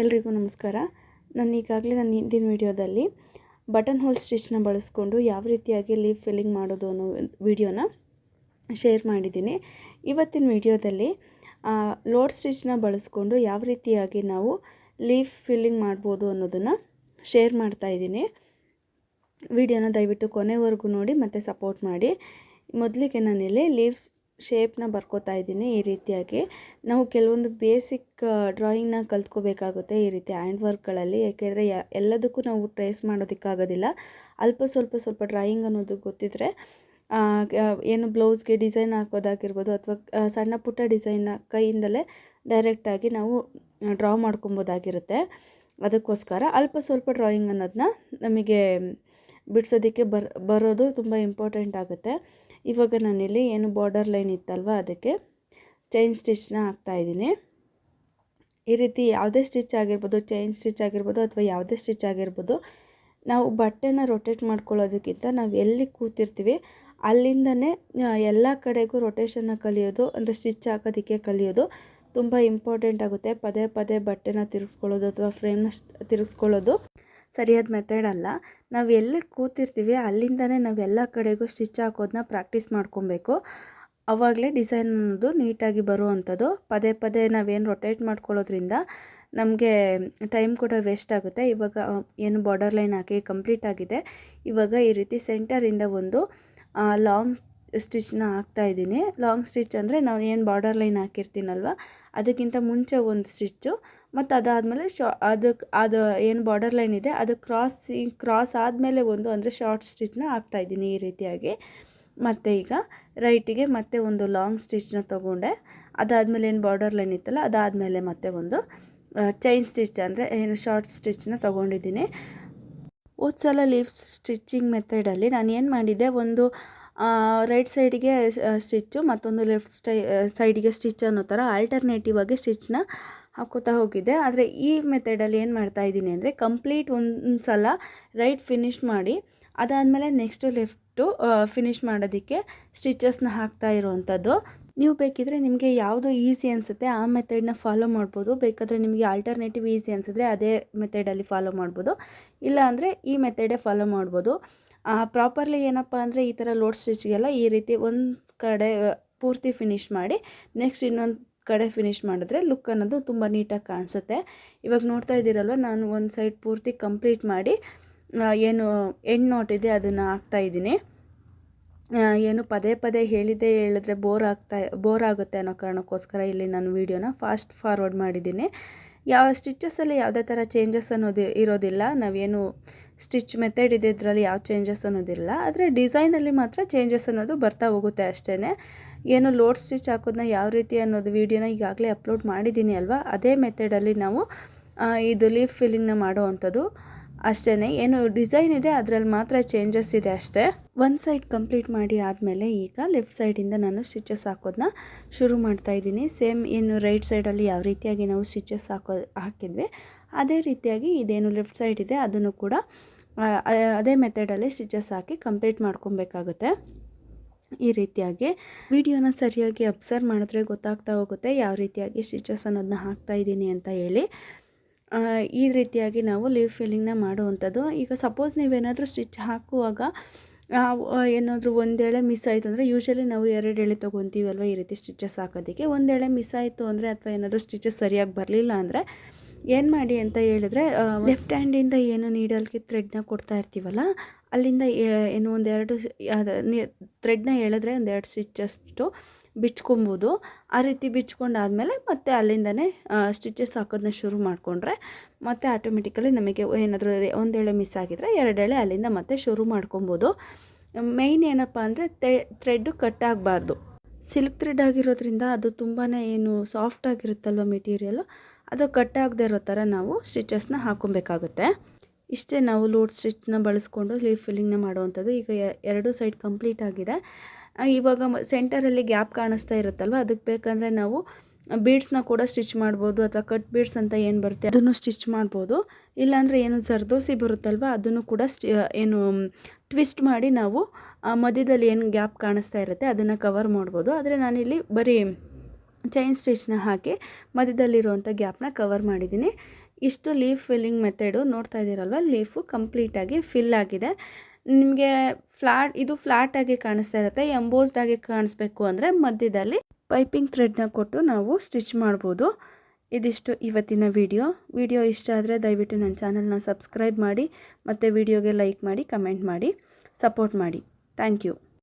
ಎಲ್ರಿಗೂ ನಮಸ್ಕಾರ. ನಾನು ಈಗಾಗಲೇ ನನ್ನ ಹಿಂದಿನ ವಿಡಿಯೋದಲ್ಲಿ ಬಟನ್ ಹೋಲ್ ಸ್ಟಿಚ್ನ ಬಳಸ್ಕೊಂಡು ಯಾವ ರೀತಿಯಾಗಿ ಲೀಫ್ ಫಿಲ್ಲಿಂಗ್ ಮಾಡೋದು ಅನ್ನೋ ವಿಡಿಯೋನ ಶೇರ್ ಮಾಡಿದ್ದೀನಿ. ಇವತ್ತಿನ ವಿಡಿಯೋದಲ್ಲಿ ಲೋಡ್ ಸ್ಟಿಚ್ನ ಬಳಸ್ಕೊಂಡು ಯಾವ ರೀತಿಯಾಗಿ ನಾವು ಲೀಫ್ ಫಿಲ್ಲಿಂಗ್ ಮಾಡ್ಬೋದು ಅನ್ನೋದನ್ನು ಶೇರ್ ಮಾಡ್ತಾ ಇದ್ದೀನಿ. ವಿಡಿಯೋನ ದಯವಿಟ್ಟು ಕೊನೆವರೆಗೂ ನೋಡಿ ಮತ್ತು ಸಪೋರ್ಟ್ ಮಾಡಿ. ಮೊದಲಿಗೆ ನಾನಿಲ್ಲಿ ಲೀಫ್ ಶೇಪ್ನ ಬರ್ಕೋತಾ ಇದ್ದೀನಿ ಈ ರೀತಿಯಾಗಿ. ನಾವು ಕೆಲವೊಂದು ಬೇಸಿಕ್ ಡ್ರಾಯಿಂಗ್ನ ಕಲ್ತ್ಕೋಬೇಕಾಗುತ್ತೆ ಈ ರೀತಿ ಹ್ಯಾಂಡ್ ವರ್ಕ್ಗಳಲ್ಲಿ ಯಾಕೆಂದರೆ ಎಲ್ಲದಕ್ಕೂ ನಾವು ಟ್ರೇಸ್ ಮಾಡೋದಕ್ಕಾಗೋದಿಲ್ಲ. ಅಲ್ಪ ಸ್ವಲ್ಪ ಸ್ವಲ್ಪ ಡ್ರಾಯಿಂಗ್ ಅನ್ನೋದು ಗೊತ್ತಿದ್ದರೆ ಏನು ಬ್ಲೌಸ್ಗೆ ಡಿಸೈನ್ ಹಾಕೋದಾಗಿರ್ಬೋದು ಅಥವಾ ಸಣ್ಣ ಪುಟ್ಟ ಡಿಸೈನ್ನ ಕೈಯಿಂದಲೇ ಡೈರೆಕ್ಟಾಗಿ ನಾವು ಡ್ರಾ ಮಾಡ್ಕೊಬೋದಾಗಿರುತ್ತೆ. ಅದಕ್ಕೋಸ್ಕರ ಅಲ್ಪ ಸ್ವಲ್ಪ ಡ್ರಾಯಿಂಗ್ ಅನ್ನೋದನ್ನ ನಮಗೆ ಬಿಡಿಸೋದಕ್ಕೆ ಬರ್, ಬರೋದು ತುಂಬ ಇಂಪಾರ್ಟೆಂಟ್ ಆಗುತ್ತೆ. ಇವಾಗ ನಾನಿಲ್ಲಿ ಏನು ಬಾರ್ಡರ್ ಲೈನ್ ಇತ್ತಲ್ವ ಅದಕ್ಕೆ ಚೈನ್ ಸ್ಟಿಚ್ನ ಹಾಕ್ತಾಯಿದ್ದೀನಿ ಈ ರೀತಿ ಯಾವುದೇ ಸ್ಟಿಚ್ ಆಗಿರ್ಬೋದು, ಚೈನ್ ಸ್ಟಿಚ್ ಆಗಿರ್ಬೋದು ಅಥವಾ ಯಾವುದೇ ಸ್ಟಿಚ್ ಆಗಿರ್ಬೋದು, ನಾವು ಬಟ್ಟೆನ ರೊಟೇಟ್ ಮಾಡ್ಕೊಳ್ಳೋದಕ್ಕಿಂತ ನಾವು ಎಲ್ಲಿ ಕೂತಿರ್ತೀವಿ ಅಲ್ಲಿಂದನೇ ಎಲ್ಲ ಕಡೆಗೂ ರೊಟೇಷನ್ನ ಕಲಿಯೋದು, ಅಂದರೆ ಸ್ಟಿಚ್ ಹಾಕೋದಕ್ಕೆ ಕಲಿಯೋದು ತುಂಬ ಇಂಪಾರ್ಟೆಂಟ್ ಆಗುತ್ತೆ. ಪದೇ ಪದೇ ಬಟ್ಟೆನ ತಿರುಗಿಸ್ಕೊಳ್ಳೋದು ಅಥವಾ ಫ್ರೇಮ್ನ ತಿರುಗಿಸ್ಕೊಳ್ಳೋದು. ಸರಿಯಾದ ಮೆಥಡ್ ಅಲ್ಲ. ನಾವು ಎಲ್ಲಿ ಕೂತಿರ್ತೀವಿ ಅಲ್ಲಿಂದನೇ ನಾವು ಎಲ್ಲ ಕಡೆಗೂ ಸ್ಟಿಚ್ ಹಾಕೋದನ್ನ ಪ್ರಾಕ್ಟೀಸ್ ಮಾಡ್ಕೊಬೇಕು. ಆವಾಗಲೇ ಡಿಸೈನ್ ಅನ್ನೋದು ನೀಟಾಗಿ ಬರುವಂಥದ್ದು. ಪದೇ ಪದೇ ನಾವೇನು ರೊಟೇಟ್ ಮಾಡ್ಕೊಳ್ಳೋದ್ರಿಂದ ನಮಗೆ ಟೈಮ್ ಕೂಡ ವೇಸ್ಟ್ ಆಗುತ್ತೆ. ಇವಾಗ ಏನು ಬಾರ್ಡರ್ ಲೈನ್ ಹಾಕಿ ಕಂಪ್ಲೀಟ್ ಆಗಿದೆ. ಇವಾಗ ಈ ರೀತಿ ಸೆಂಟರಿಂದ ಒಂದು ಲಾಂಗ್ ಸ್ಟಿಚ್ನ ಹಾಕ್ತಾಯಿದ್ದೀನಿ ಲಾಂಗ್ ಸ್ಟಿಚ್ ಅಂದರೆ ನಾನು ಏನು ಬಾರ್ಡರ್ ಲೈನ್ ಹಾಕಿರ್ತೀನಲ್ವ, ಅದಕ್ಕಿಂತ ಮುಂಚೆ ಒಂದು ಸ್ಟಿಚ್ಚು ಮತ್ತು ಅದಾದಮೇಲೆ ಶಾ ಅದಕ್ಕೆ ಅದು ಏನು ಬಾರ್ಡರ್ ಲೈನ್ ಇದೆ, ಅದು ಕ್ರಾಸ್ ಕ್ರಾಸ್ ಆದಮೇಲೆ ಒಂದು ಅಂದರೆ ಶಾರ್ಟ್ ಸ್ಟಿಚ್ನ ಹಾಕ್ತಾಯಿದ್ದೀನಿ ಈ ರೀತಿಯಾಗಿ. ಮತ್ತು ಈಗ ರೈಟಿಗೆ ಮತ್ತೆ ಒಂದು ಲಾಂಗ್ ಸ್ಟಿಚ್ನ ತೊಗೊಂಡೆ. ಅದಾದಮೇಲೆ ಏನು ಬಾರ್ಡರ್ ಲೈನ್ ಇತ್ತಲ್ಲ, ಅದಾದಮೇಲೆ ಮತ್ತೆ ಒಂದು ಚೈನ್ ಸ್ಟಿಚ್ ಅಂದರೆ ಏನು ಶಾರ್ಟ್ ಸ್ಟಿಚ್ನ ತೊಗೊಂಡಿದ್ದೀನಿ. ಸಲ ಲೀಫ್ ಸ್ಟಿಚ್ಚಿಂಗ್ ಮೆಥಡಲ್ಲಿ ನಾನು ಏನು ಮಾಡಿದ್ದೆ, ಒಂದು ರೈಟ್ ಸೈಡಿಗೆ ಸ್ಟಿಚ್ಚು ಮತ್ತೊಂದು ಲೆಫ್ಟ್ ಸ್ಟೈ ಸೈಡಿಗೆ ಸ್ಟಿಚ್ ಅನ್ನೋ ಥರ ಆಲ್ಟರ್ನೇಟಿವ್ ಆಗಿ ಸ್ಟಿಚ್ನ ಹಾಕೋತಾ ಹೋಗಿದ್ದೆ ಆದರೆ ಈ ಮೆಥಡಲ್ಲಿ ಏನು ಮಾಡ್ತಾ ಇದ್ದೀನಿ ಅಂದರೆ ಕಂಪ್ಲೀಟ್ ಒಂದು ಸಲ ರೈಟ್ ಫಿನಿಶ್ ಮಾಡಿ, ಅದಾದಮೇಲೆ ನೆಕ್ಸ್ಟು ಲೆಫ್ಟು ಫಿನಿಶ್ ಮಾಡೋದಕ್ಕೆ ಸ್ಟಿಚಸ್ನ ಹಾಕ್ತಾ ಇರೋವಂಥದ್ದು ನೀವು ಬೇಕಿದ್ರೆ ನಿಮಗೆ ಯಾವುದು ಈಸಿ ಅನಿಸುತ್ತೆ ಆ ಮೆಥಡನ್ನ ಫಾಲೋ ಮಾಡ್ಬೋದು. ಬೇಕಾದರೆ ನಿಮಗೆ ಆಲ್ಟರ್ನೇಟಿವ್ ಈಸಿ ಅನಿಸಿದ್ರೆ ಅದೇ ಮೆಥಡಲ್ಲಿ ಫಾಲೋ ಮಾಡ್ಬೋದು. ಇಲ್ಲ ಅಂದರೆ ಈ ಮೆಥಡೇ ಫಾಲೋ ಮಾಡ್ಬೋದು. ಪ್ರಾಪರ್ಲಿ ಏನಪ್ಪ ಅಂದರೆ ಈ ಥರ ಲೋಡ್ ಸ್ಟಿಚ್ಗೆಲ್ಲ ಈ ರೀತಿ ಒಂದು ಕಡೆ ಪೂರ್ತಿ ಫಿನಿಶ್ ಮಾಡಿ ನೆಕ್ಸ್ಟ್ ಇನ್ನೊಂದು ಕಡೆ ಫಿನಿಶ್ ಮಾಡಿದ್ರೆ ಲುಕ್ ಅನ್ನೋದು ತುಂಬ ನೀಟಾಗಿ ಕಾಣಿಸುತ್ತೆ. ಇವಾಗ ನೋಡ್ತಾ ಇದ್ದೀರಲ್ವ, ನಾನು ಒಂದು ಸೈಡ್ ಪೂರ್ತಿ ಕಂಪ್ಲೀಟ್ ಮಾಡಿ ಏನು ಎಂಡ್ ನೋಟ್ ಇದೆ, ಅದನ್ನು ಹಾಕ್ತಾಯಿದ್ದೀನಿ ಏನು ಪದೇ ಪದೇ ಹೇಳಿದ್ದೇ ಹೇಳಿದ್ರೆ ಬೋರ್ ಆಗ್ತಾ ಬೋರ್ ಆಗುತ್ತೆ ಅನ್ನೋ ಕಾರಣಕ್ಕೋಸ್ಕರ ಇಲ್ಲಿ ನಾನು ವೀಡಿಯೋನ ಫಾಸ್ಟ್ ಫಾರ್ವರ್ಡ್ ಮಾಡಿದ್ದೀನಿ. ಯಾವ ಸ್ಟಿಚಸಲ್ಲಿ ಯಾವುದೇ ಥರ ಚೇಂಜಸ್ ಅನ್ನೋದು ಇರೋದಿಲ್ಲ, ನಾವೇನು ಸ್ಟಿಚ್ ಮೆಥಡ್ ಇದೆ, ಇದರಲ್ಲಿ ಯಾವ ಚೇಂಜಸ್ ಅನ್ನೋದಿಲ್ಲ, ಆದರೆ ಡಿಸೈನಲ್ಲಿ ಮಾತ್ರ ಚೇಂಜಸ್ ಅನ್ನೋದು ಬರ್ತಾ ಹೋಗುತ್ತೆ ಅಷ್ಟೇ ಏನು ಲೋಡ್ ಸ್ಟಿಚ್ ಹಾಕೋದನ್ನ ಯಾವ ರೀತಿ ಅನ್ನೋದು ವೀಡಿಯೋನ ಈಗಾಗಲೇ ಅಪ್ಲೋಡ್ ಮಾಡಿದ್ದೀನಿ ಅಲ್ವಾ? ಅದೇ ಮೆಥಡಲ್ಲಿ ನಾವು ಇದು ಲೀಫ್ ಫಿಲ್ಲಿಂಗ್ನ ಮಾಡೋವಂಥದ್ದು ಅಷ್ಟೇ ಏನು ಡಿಸೈನ್ ಇದೆ, ಅದರಲ್ಲಿ ಮಾತ್ರ ಚೇಂಜಸ್ ಇದೆ ಅಷ್ಟೇ. ಒಂದು ಸೈಡ್ ಕಂಪ್ಲೀಟ್ ಮಾಡಿ ಆದಮೇಲೆ ಈಗ ಲೆಫ್ಟ್ ಸೈಡಿಂದ ನಾನು ಸ್ಟಿಚಸ್ ಹಾಕೋದನ್ನ ಶುರು ಮಾಡ್ತಾ ಇದ್ದೀನಿ. ಸೇಮ್ ಏನು ರೈಟ್ ಸೈಡಲ್ಲಿ ಯಾವ ರೀತಿಯಾಗಿ ನಾವು ಸ್ಟಿಚಸ್ ಹಾಕೋ, ಹಾಕಿದ್ವಿ, ಅದೇ ರೀತಿಯಾಗಿ ಇದೇನು ಲೆಫ್ಟ್ ಸೈಡ್ ಇದೆ, ಅದನ್ನು ಕೂಡ ಅದೇ ಮೆಥಡಲ್ಲಿ ಸ್ಟಿಚಸ್ ಹಾಕಿ ಕಂಪ್ಲೀಟ್ ಮಾಡ್ಕೊಬೇಕಾಗುತ್ತೆ. ಈ ರೀತಿಯಾಗಿ ವಿಡಿಯೋನ ಸರಿಯಾಗಿ ಅಬ್ಸರ್ವ್ ಮಾಡಿದ್ರೆ ಗೊತ್ತಾಗ್ತಾ ಹೋಗುತ್ತೆ ಯಾವ ರೀತಿಯಾಗಿ ಸ್ಟಿಚಸ್ ಅನ್ನೋದನ್ನ ಹಾಕ್ತಾ ಇದ್ದೀನಿ ಅಂತ ಹೇಳಿ. ಈ ರೀತಿಯಾಗಿ ನಾವು ಲೀವ್ ಫಿಲ್ಲಿಂಗ್ನ ಮಾಡುವಂಥದ್ದು. ಈಗ ಸಪೋಸ್ ನೀವೇನಾದರೂ ಸ್ಟಿಚ್ ಹಾಕುವಾಗ ಏನಾದರೂ ಒಂದೇಳೆ ಮಿಸ್ ಆಯಿತು ಅಂದರೆ ಯೂಶ್ವಲಿ ನಾವು ಎರಡು ಎಳೆ ತೊಗೊತೀವಲ್ವ ಈ ರೀತಿ ಸ್ಟಿಚಸ್ ಹಾಕೋದಕ್ಕೆ? ಒಂದೇಳೆ ಮಿಸ್ ಆಯಿತು ಅಂದರೆ ಅಥವಾ ಏನಾದರೂ ಸ್ಟಿಚಸ್ ಸರಿಯಾಗಿ ಬರಲಿಲ್ಲ ಅಂದರೆ ಏನು ಮಾಡಿ ಅಂತ ಹೇಳಿದ್ರೆ ಲೆಫ್ಟ್ ಹ್ಯಾಂಡಿಂದ ಏನು ನೀಡಲ್ಗೆ ಥ್ರೆಡ್ನ ಕೊಡ್ತಾ ಇರ್ತೀವಲ್ಲ, ಅಲ್ಲಿಂದ ಏನು ಒಂದೆರಡು ಥ್ರೆಡ್ನ ಹೇಳಿದ್ರೆ ಒಂದೆರಡು ಸ್ಟಿಚಸ್ಟು ಬಿಚ್ಕೊಬೋದು. ಆ ರೀತಿ ಬಿಚ್ಕೊಂಡಾದಮೇಲೆ ಮತ್ತೆ ಅಲ್ಲಿಂದನೇ ಸ್ಟಿಚಸ್ ಹಾಕೋದನ್ನ ಶುರು ಮಾಡಿಕೊಂಡ್ರೆ ಮತ್ತೆ ಆಟೋಮೆಟಿಕಲಿ ನಮಗೆ ಏನಾದರೂ ಒಂದೇಳೆ ಮಿಸ್ ಆಗಿದ್ರೆ ಎರಡೆಳೆ ಅಲ್ಲಿಂದ ಮತ್ತೆ ಶುರು ಮಾಡ್ಕೊಬೋದು. ಮೇಯ್ನ್ ಏನಪ್ಪ ಅಂದರೆ ಥ್ರೆಡ್ಡು ಕಟ್ ಆಗಬಾರ್ದು. ಸಿಲ್ಕ್ ಥ್ರೆಡ್ ಆಗಿರೋದ್ರಿಂದ ಅದು ತುಂಬಾ ಏನು ಸಾಫ್ಟ್ ಆಗಿರುತ್ತಲ್ವ ಮೆಟೀರಿಯಲು ಅದು ಕಟ್ ಆಗದೆ ಇರೋ ಥರ ನಾವು ಸ್ಟಿಚಸ್ನ ಹಾಕೊಬೇಕಾಗುತ್ತೆ. ಇಷ್ಟೇ ನಾವು ಲೋಡ್ ಸ್ಟಿಚ್ನ ಬಳಸ್ಕೊಂಡು ಸ್ಲೀವ್ ಫಿಲ್ಲಿಂಗ್ನ ಮಾಡುವಂಥದ್ದು ಈಗ ಎರಡು ಸೈಡ್ ಕಂಪ್ಲೀಟ್ ಆಗಿದೆ. ಇವಾಗ ಸೆಂಟರಲ್ಲಿ ಗ್ಯಾಪ್ ಕಾಣಿಸ್ತಾ ಇರುತ್ತಲ್ವ? ಅದಕ್ಕೆ ಬೇಕಂದರೆ ನಾವು ಬೀಡ್ಸ್ನ ಕೂಡ ಸ್ಟಿಚ್ ಮಾಡ್ಬೋದು ಅಥವಾ ಕಟ್ ಬೀಡ್ಸ್ ಅಂತ ಏನು ಬರುತ್ತೆ ಅದನ್ನು ಸ್ಟಿಚ್ ಮಾಡ್ಬೋದು. ಇಲ್ಲಾಂದರೆ ಏನು ಸರ್ದೋಸಿ ಬರುತ್ತಲ್ವ? ಅದನ್ನು ಕೂಡ ಸ್ಟಿ ಏನು ಟ್ವಿಸ್ಟ್ ಮಾಡಿ ನಾವು ಮಧ್ಯದಲ್ಲಿ ಏನು ಗ್ಯಾಪ್ ಕಾಣಿಸ್ತಾ ಇರುತ್ತೆ ಅದನ್ನು ಕವರ್ ಮಾಡ್ಬೋದು. ಆದರೆ ನಾನಿಲ್ಲಿ ಬರೀ ಚೈನ್ ಸ್ಟಿಚ್ನ ಹಾಕಿ ಮಧ್ಯದಲ್ಲಿರುವಂಥ ಗ್ಯಾಪ್ನ ಕವರ್ ಮಾಡಿದ್ದೀನಿ. ಇಷ್ಟು ಲೀಫ್ ಫಿಲ್ಲಿಂಗ್ ಮೆಥಡು ನೋಡ್ತಾ ಇದ್ದೀರಲ್ವ? ಲೀಫು ಕಂಪ್ಲೀಟಾಗಿ ಫಿಲ್ ಆಗಿದೆ. ನಿಮಗೆ ಫ್ಲಾಟ್, ಇದು ಫ್ಲಾಟಾಗಿ ಕಾಣಿಸ್ತಾ ಇರುತ್ತೆ. ಎಂಬೋಸ್ಡ್ ಆಗಿ ಕಾಣಿಸ್ಬೇಕು ಅಂದರೆ ಮಧ್ಯದಲ್ಲಿ ಪೈಪಿಂಗ್ ಥ್ರೆಡ್ನ ಕೊಟ್ಟು ನಾವು ಸ್ಟಿಚ್ ಮಾಡ್ಬೋದು. ಇದಿಷ್ಟು ಇವತ್ತಿನ ವಿಡಿಯೋ. ವಿಡಿಯೋ ಇಷ್ಟ ಆದರೆ ದಯವಿಟ್ಟು ನನ್ನ ಚಾನಲ್ನ ಸಬ್ಸ್ಕ್ರೈಬ್ ಮಾಡಿ ಮತ್ತು ವಿಡಿಯೋಗೆ ಲೈಕ್ ಮಾಡಿ, ಕಮೆಂಟ್ ಮಾಡಿ, ಸಪೋರ್ಟ್ ಮಾಡಿ. Thank you.